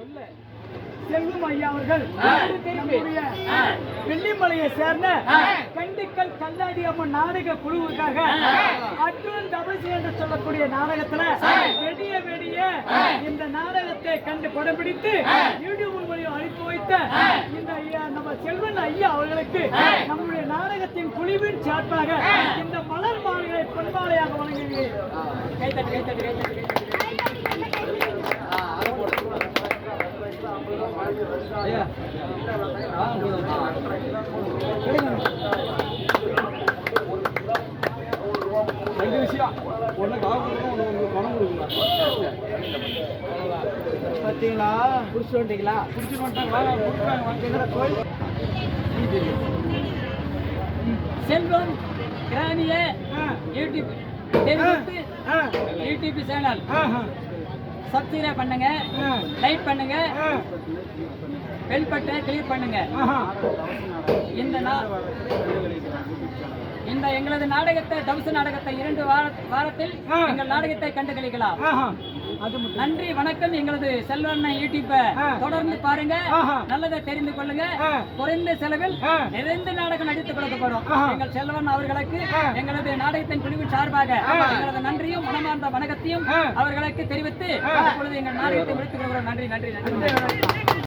சொல்ல செல்வம் ஐயா அவர்கள் வெள்ளிமலையை சேர்ந்த கண்டிக்கல் கல்லாடி அம்மன் நாடக குழுவுக்காக அர்ஜுனன் தபசி என்று சொல்லக்கூடிய நாடகத்துல வெடிய வெடிய இந்த நாடகத்தை கண்டு படம் பிடித்து யூடியூப் மூலியம் அனுப்பி வைத்த இந்த ஐயா நம்ம செல்வன் ஐயா அவர்களுக்கு நம்முடைய நாடகத்தின் குழுவின் சார்பாக இந்த மலர் மாலைகளை பொன்மாலையாக வழங்குகிறேன். கைத்தட்டு கைத்தட்டு கைத்தட்டு ரெண்டு விஷயம் ஒன்று காவு கொடுக்கணும் ஒன்று உங்களுக்கு பணம் கொடுக்கணும் பார்த்தீங்களா புடிச்சு வந்துட்டீங்களா பிடிச்சிட்டு வந்துட்டாங்களா கொடுக்குறாங்க கோயில் செல்வம் கிரானிய யூடியூப் யூடியூப் சேனல் சப்ஸ்கிரைப் பண்ணுங்க. லைக் பண்ணுங்க. பெல் பட்டனை கிளிக் பண்ணுங்க. இந்த இந்த எங்களது நாடகத்தை தவச நாடகத்தை இரண்டு வார வாரத்தில் எங்கள் நாடகத்தை கண்டு கழிக்கலாம் நன்றி வணக்கம். எங்களது செல்வண்ண யூடியூப்பை தொடர்ந்து பாருங்க. நல்லதை தெரிந்து கொள்ளுங்க. குறைந்த செலவில் நிறைந்த நாடகம் நடித்துக் கொடுக்கப்படும். எங்கள் செல்வன் அவர்களுக்கு எங்களது நாடகத்தின் குழுவு சார்பாக எங்களது நன்றியும் மனமார்ந்த வணக்கத்தையும் அவர்களுக்கு தெரிவித்து இப்பொழுது எங்கள் நாடகத்தை முடித்துக் கொள்கிறோம். நன்றி நன்றி. நன்றி.